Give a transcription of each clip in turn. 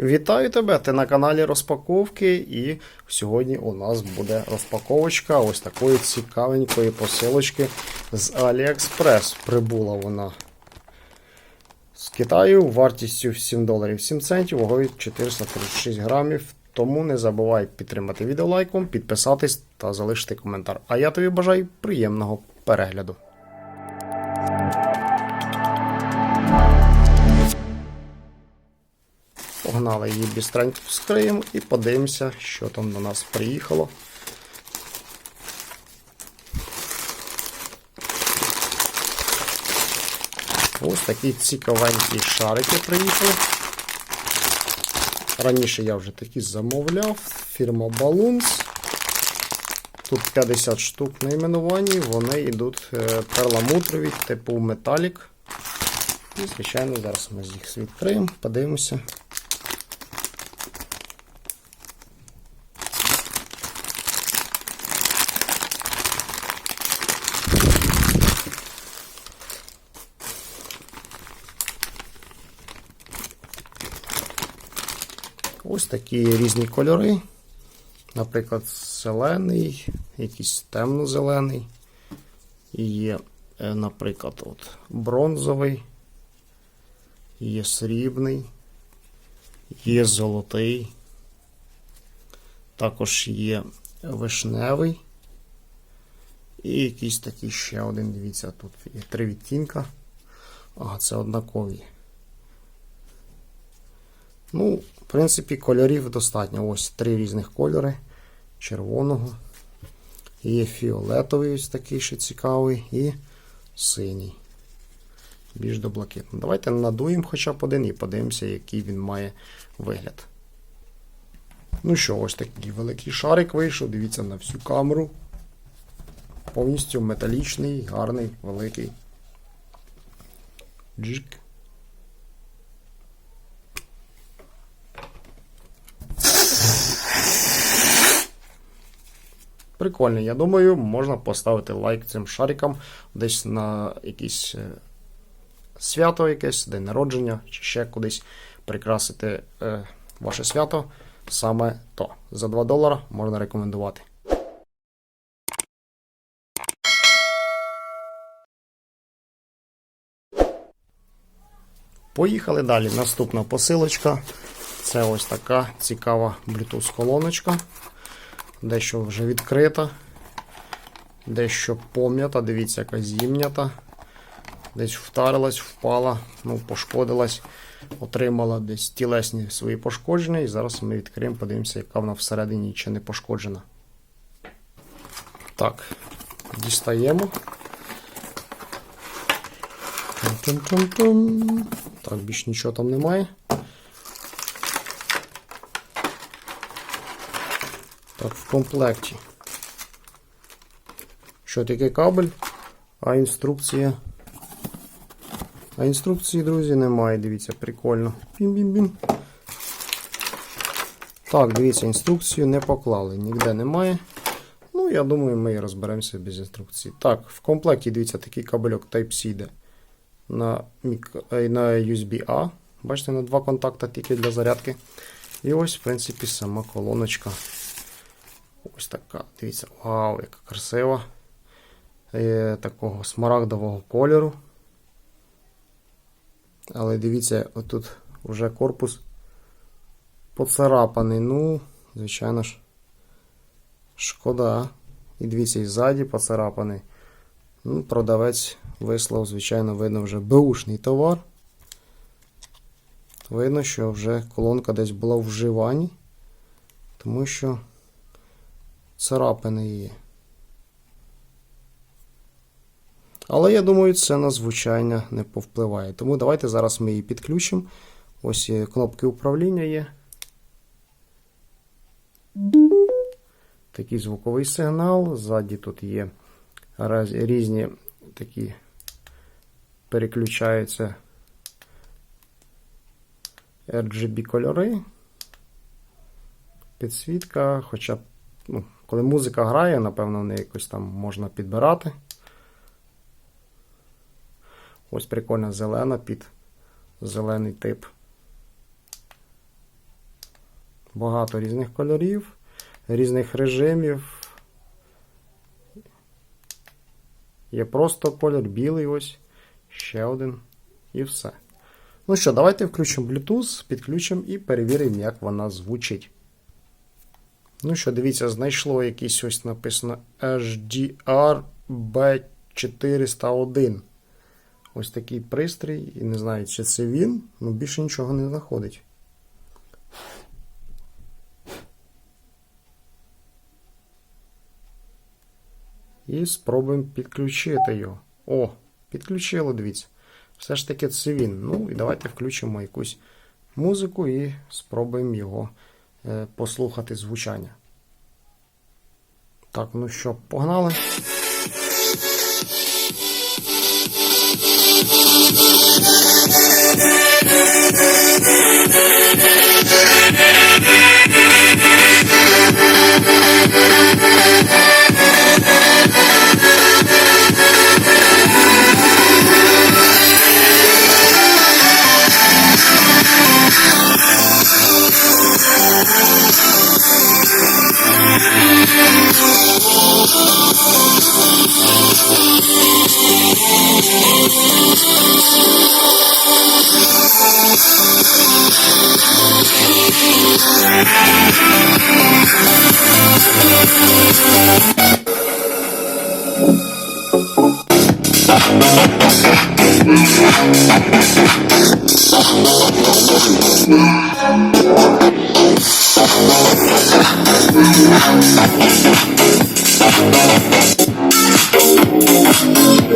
Вітаю тебе! Ти на каналі Розпаковки, і сьогодні у нас буде розпаковочка ось такої цікавенької посилочки з AliExpress. Прибула вона з Китаю вартістю 7 доларів 7 центів, вагою 436 грамів. Тому не забувай підтримати відео лайком, підписатись та залишити коментар. А я тобі бажаю приємного перегляду. Погнали її бістренько вскриємо і подивимося, що там до нас приїхало. Ось такі цікавенькі шарики приїхали. Раніше я вже такі замовляв. Фірма Balloons. Тут 50 штук найменуванні, вони йдуть е, перламутрові, типу металік. І, звичайно, зараз ми їх відкриємо, подивимося. Ось такі різні кольори. Наприклад, зелений, якийсь темно-зелений. І є, е, наприклад, от бронзовий, є срібний, є золотий. Також є вишневий. І якийсь такий ще один, дивіться, тут є три відтінка. Ага, це однакові. Ну, в принципі, кольорів достатньо. Ось три різних кольори. Червоного. Є фіолетовий ось такий ще цікавий. І синій. Більш до блакитного. Давайте надуємо хоча б один і подивимося, який він має вигляд. Ну що, ось такий великий шарик вийшов. Дивіться на всю камеру. Повністю металічний, гарний, великий. Джик. Прикольний, я думаю, можна поставити лайк цим шарикам десь на якесь е, свято, якесь, день народження, чи ще кудись прикрасити е, ваше свято. Саме то. За 2 долара можна рекомендувати. Поїхали далі. Наступна посилочка. Це ось така цікава Bluetooth-колоночка. Дещо вже відкрита. Дещо пом'ята, дивіться, яка зімнята. Десь втарилась, впала, ну, пошкодилась, отримала десь тілесні свої пошкодження. І зараз ми відкриємо, подивимося, яка вона всередині чи не пошкоджена. Так, дістаємо. Тум-тум-тум. Так, більш нічого там немає. Так, в комплекті. Що таке кабель? А інструкція. А інструкції, друзі, немає. Дивіться, прикольно. Бім-бім-бім. Так, дивіться, інструкцію не поклали. Ніде немає. Ну, я думаю, ми і розберемося без інструкції. Так, в комплекті, дивіться, такий кабельок Type-C йде на, е, на USB-A. Бачите, на два контакти тільки для зарядки. І ось, в принципі, сама колоночка. Ось така. Дивіться, вау, яка красива. Е, такого смарагдового кольору. Але дивіться, отут вже корпус поцарапаний. Ну, звичайно ж, шкода. І дивіться, і ззаді поцарапаний. Ну, продавець вислав, звичайно, видно вже беушний товар. Видно, що вже колонка десь була в вживанні, тому що царапини є. Але я думаю, це на звучання не повпливає. Тому давайте зараз ми її підключимо. Ось кнопки управління є. Такий звуковий сигнал. Ззаді тут є різні такі переключаються RGB кольори. Підсвітка, хоча ну, коли музика грає, напевно, в неї якось там можна підбирати. Ось прикольна зелена під зелений тип. Багато різних кольорів, різних режимів. Є просто кольор білий ось, ще один і все. Ну що, давайте включимо Bluetooth, підключимо і перевіримо, як вона звучить. Ну що, дивіться, знайшло якийсь ось написано HDR B401. Ось такий пристрій, і не знаю, чи це він, але більше нічого не знаходить. І спробуємо підключити його. О, підключило, дивіться. Все ж таки це він. Ну і давайте включимо якусь музику і спробуємо його послухати звучання. Так, ну що, погнали.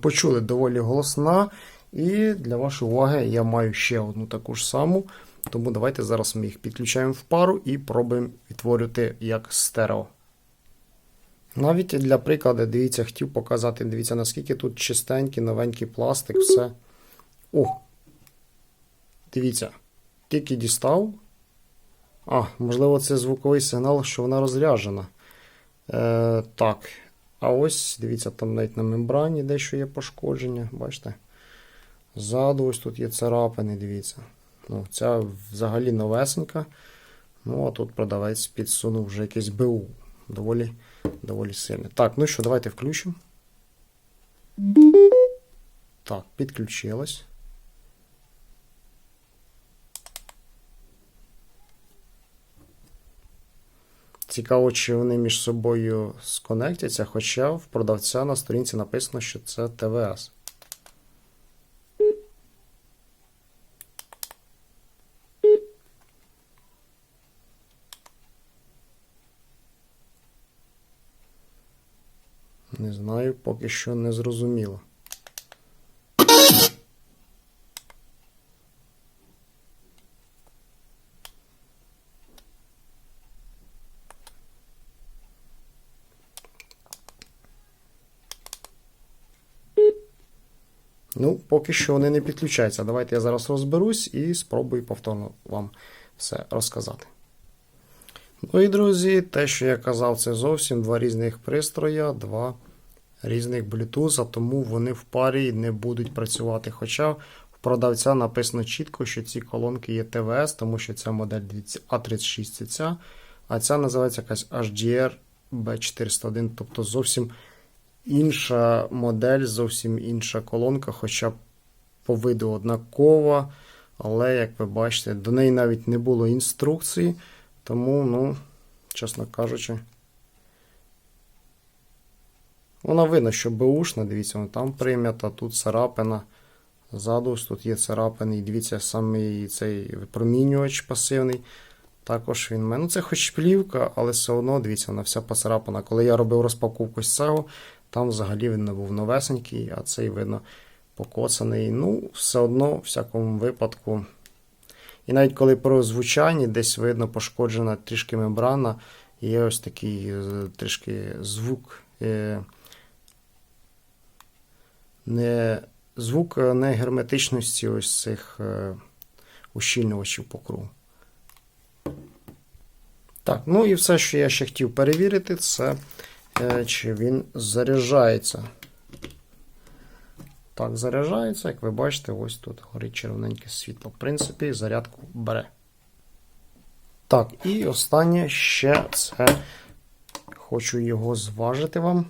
Почули доволі голосна. І для вашої уваги я маю ще одну таку ж саму. Тому давайте зараз ми їх підключаємо в пару і пробуємо відтворювати як стерео. Навіть для прикладу, дивіться, хотів показати, дивіться, наскільки тут чистенький, новенький пластик, все. О! Дивіться, тільки дістав. А, можливо, це звуковий сигнал, що вона розряджена. Е, Так. А ось, дивіться, там навіть на мембрані дещо є пошкодження. Бачите? Ззаду ось тут є царапини, дивіться. Ну, Ця взагалі новесенька. Ну, а тут продавець підсунув вже якесь БУ. Доволі, доволі сильне. Так, ну що, давайте включимо. Так, підключилось. Цікаво, чи вони між собою сконектяться, хоча в продавця на сторінці написано, що це ТВС. Не знаю, поки що не зрозуміло. Поки що вони не підключаються. Давайте я зараз розберусь і спробую повторно вам все розказати. Ну і, друзі, те, що я казав, це зовсім два різних пристроя, два різних Bluetooth, тому вони в парі не будуть працювати. Хоча в продавця написано чітко, що ці колонки є ТВС, тому що ця модель A36 це ця, а ця називається якась HDR B401, тобто зовсім інша модель, зовсім інша колонка, хоча по виду однакова. Але, як ви бачите, до неї навіть не було інструкції. Тому, ну, чесно кажучи, вона видно, що Бушна, дивіться, вона там прийнята, тут царапина. Ззаду тут є царапини. І дивіться, саме цей випромінювач пасивний. Також він мене. Ну, це хоч плівка, але все одно, дивіться, вона вся поцарапана. Коли я робив розпаковку з цього, там взагалі він не був новесенький, а цей видно покоцаний. Ну, все одно, в всякому випадку. І навіть коли про звучання десь видно пошкоджена трішки мембрана, є ось такий е, трішки звук. е, Не, звук е, негерметичності ось цих ущільнювачів по кругу. Так, ну і все, що я ще хотів перевірити, це чи він заряджається. Так, заряджається, як ви бачите, ось тут горить червоненьке світло. В принципі, зарядку бере. Так, і останнє ще це. Хочу його зважити вам.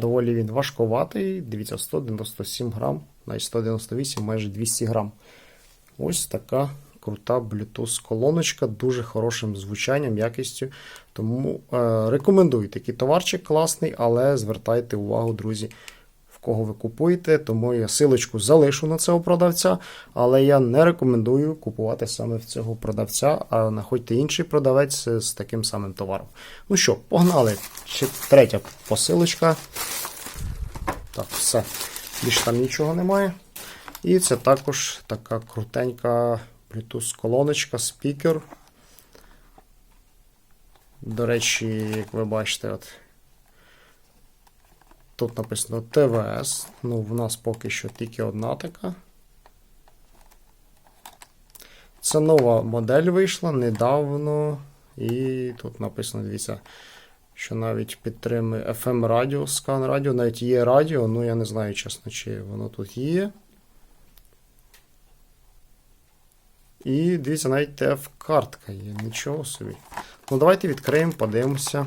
Доволі він важковатий. Дивіться, 197 грам, навіть 198, майже 200 грам. Ось така крута Bluetooth колоночка, дуже хорошим звучанням, якістю. Тому е, рекомендую такий товарчик класний, але звертайте увагу, друзі, в кого ви купуєте. Тому я силочку залишу на цього продавця, але я не рекомендую купувати саме в цього продавця, а знаходьте інший продавець з таким самим товаром. Ну що, погнали. Ще третя посилочка. Так, все. Більше там нічого немає. І це також така крутенька Bluetooth колоночка, спікер. До речі, як ви бачите, от тут написано ТВС. Ну, в нас поки що тільки одна така. Це нова модель вийшла недавно. І тут написано, дивіться, що навіть підтримує FM радіо, скан радіо, навіть є радіо, ну я не знаю, чесно, чи воно тут є. І дивіться, навіть ТФ-картка є, нічого собі. Ну, давайте відкриємо, подивимося.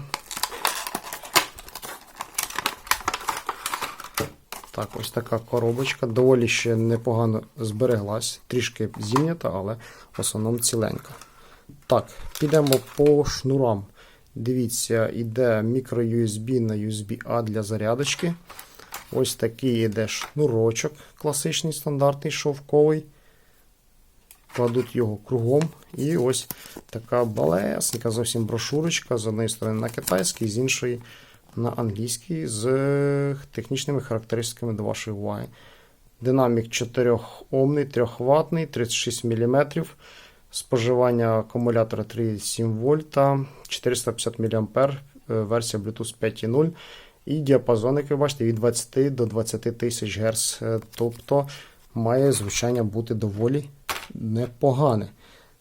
Так, ось така коробочка. Доволі ще непогано збереглась. Трішки зім'ята, але в основному ціленька. Так, підемо по шнурам. Дивіться, іде мікро-USB на USB-A для зарядочки. Ось такий іде шнурочок, класичний стандартний шовковий. Кладуть його кругом. І ось така балесенька зовсім брошурочка. З однієї сторони на китайській, з іншої на англійській, з технічними характеристиками до вашої уваги. Динамік 4 омний, 3 ватний, 36 мм. Споживання акумулятора 3,7 вольта, 450 мА, версія Bluetooth 5.0. І діапазон, як ви бачите, від 20 до 20 тисяч Гц. Тобто має звучання бути доволі непогане.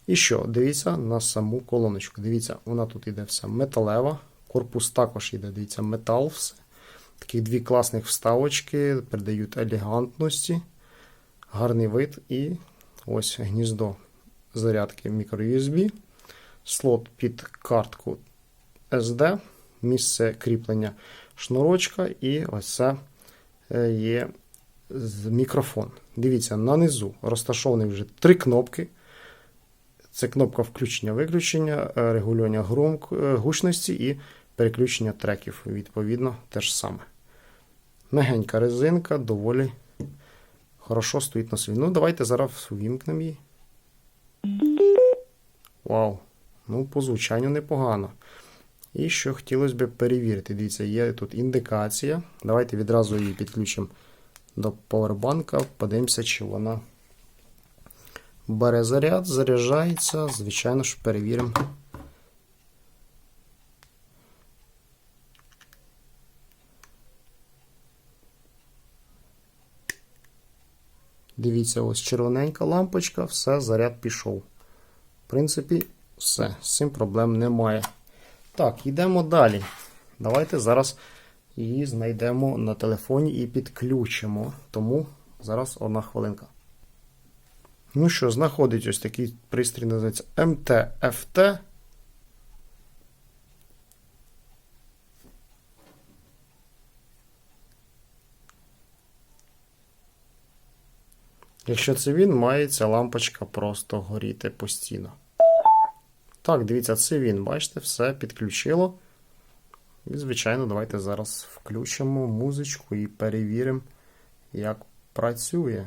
І що? Дивіться на саму колоночку. Дивіться, вона тут іде вся металева. Корпус також іде, дивіться, метал. все. Такі дві класних вставочки, придають елегантності, гарний вид. І ось гніздо зарядки microUSB, слот під картку SD, місце кріплення шнурочка, і ось це е, є мікрофон. Дивіться, на низу розташовані вже три кнопки. Це кнопка включення-виключення, е, регулювання громк... е, гучності і переключення треків. Відповідно, те ж саме. Мегенька резинка, доволі хорошо стоїть на собі. Ну, давайте зараз увімкнемо її. Вау! Ну, по звучанню непогано. І що хотілося б перевірити. Дивіться, є тут індикація. Давайте відразу її підключимо до повербанка. Подивимося, чи вона бере заряд, заряджається. Звичайно ж, перевіримо. Дивіться, ось червоненька лампочка, все, заряд пішов. В принципі, все, з цим проблем немає. Так, йдемо далі. Давайте зараз її знайдемо на телефоні і підключимо. Тому зараз одна хвилинка. Ну що, знаходить ось такий пристрій, називається MTFT. Якщо це він, має ця лампочка просто горіти постійно. Так, дивіться, це він. Бачите, все підключило. І, звичайно, давайте зараз включимо музичку і перевіримо, як працює.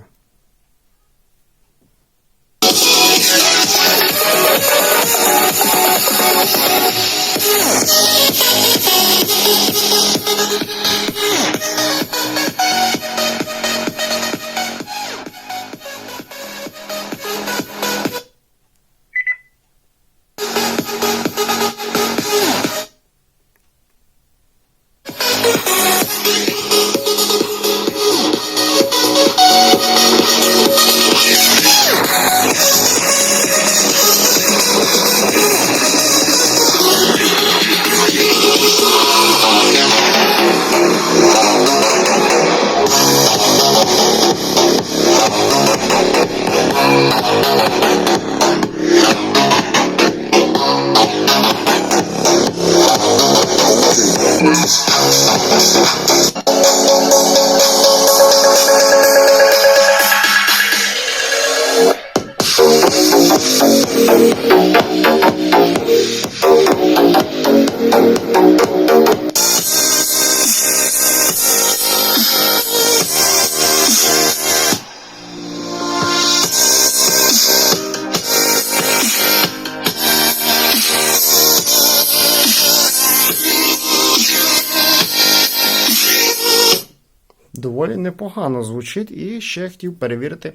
Доволі непогано звучить, і ще хотів перевірити,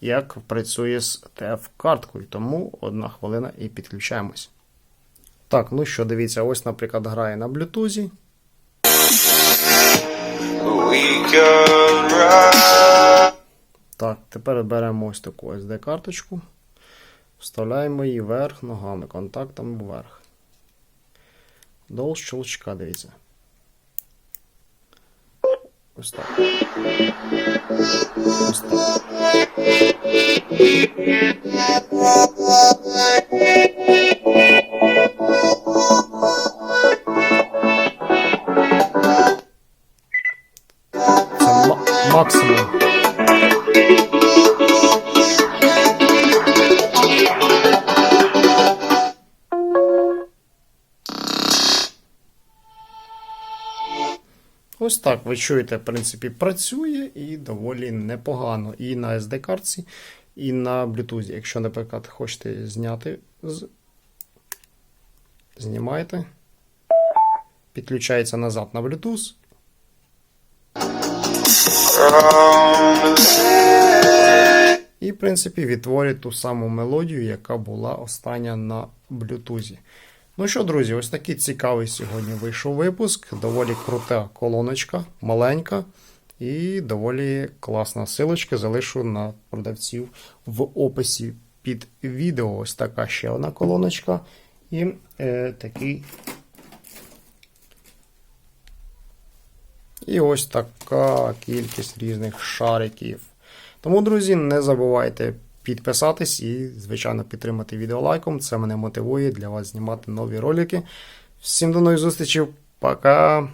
як працює з TF-карткою. Тому одна хвилина і підключаємось. Так, ну що, дивіться, ось, наприклад, грає на блютузі. Так, тепер беремо ось таку SD-карточку, вставляємо її вверх ногами, контактом вверх. До щелчка, дивіться. Ось так. Ось так. Ви чуєте, в принципі, працює і доволі непогано. І на SD-картці, і на Bluetooth. Якщо, наприклад, хочете зняти, з... знімаєте. Підключається назад на Bluetooth. І, в принципі, відтворює ту саму мелодію, яка була остання на Bluetooth. Ну що, друзі, ось такий цікавий сьогодні вийшов випуск. Доволі крута колоночка, маленька і доволі класна силочка. Залишу на продавців в описі під відео. Ось така ще одна колоночка. І е, такий. І ось така кількість різних шариків. Тому, друзі, не забувайте підписатись і, звичайно, підтримати відео лайком. Це мене мотивує для вас знімати нові ролики. Всім до нових зустрічей. Пока!